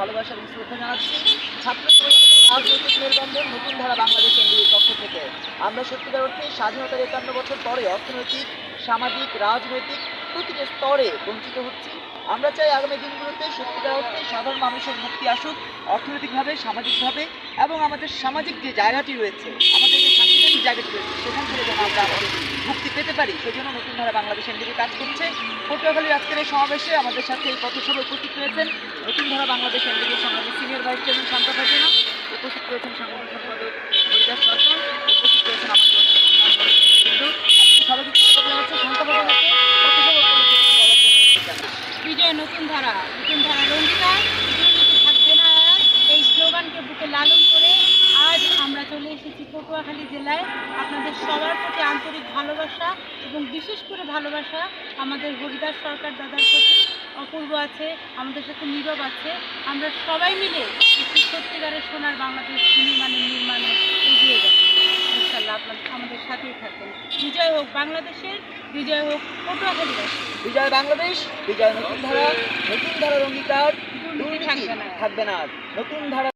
ভালোবাসা এবং শ্রদ্ধা জানাচ্ছি। ছাত্র রাজনৈতিক মেরুদণ্ডের নতুন ধারা বাংলাদেশ এনডিএর পক্ষ থেকে। আমরা সত্যিকার অর্থে স্বাধীনতার একান্ন বছর পরে অর্থনৈতিক, সামাজিক, রাজনৈতিক প্রতিটি স্তরে বঞ্চিত হচ্ছি। আমরা চাই আগামী দিনগুলোতে সত্যিকার অর্থে সাধারণ মানুষের মুক্তি আসুক, অর্থনৈতিকভাবে, সামাজিকভাবে এবং আমাদের সামাজিক যে জায়গাটি রয়েছে, আমাদের যে সাংবিধানিক জায়গাটি রয়েছে, সেখান থেকে যেন আমরা আমাদের পারি সেই জন্য নতুন ধারা বাংলাদেশ এনডিপি কাজ করছে। পটুয়াখালীর আজকের এই সমাবেশে আমাদের সাথে এই পথসভায় উপস্থিত রয়েছেন নতুন ধারা বাংলাদেশ এনডিপি সংগ্রামী সিনিয়র ভাইস চেয়ারম্যান শান্তা উপস্থিত রয়েছেন সাংগঠনিক সম্পাদক হরিদাস সরকার উপস্থিত রয়েছেন আমাদের। বিজয় নতুন ধারা থাকবে না এই স্লোগানকে বুকে লালন করে আজ আমরা চলে এসেছি পটুয়াখালী জেলায়। আপনাদের সবার প্রতি আন্তরিক ভালোবাসা এবং বিশেষ করে ভালোবাসা আমাদের হরিদাস সরকার দাদার প্রতি অপূর্ব আছে আমাদের সাথে নীরব আছে। আমরা সবাই মিলে একটি সত্যিকারের সোনার বাংলাদেশ নির্মাণে নির্মাণে এগিয়ে যাচ্ছি। ইনশাল্লাহ আপনার আমাদের সাথেই থাকবেন। বিজয় হোক বাংলাদেশের বিজয় হোক পটুয়াখালীবাসী বিজয় বাংলাদেশ বিজয় নতুন ধারা নতুন ধারার অঙ্গীকার থাকবে না। থাকবে না। নতুন ধারা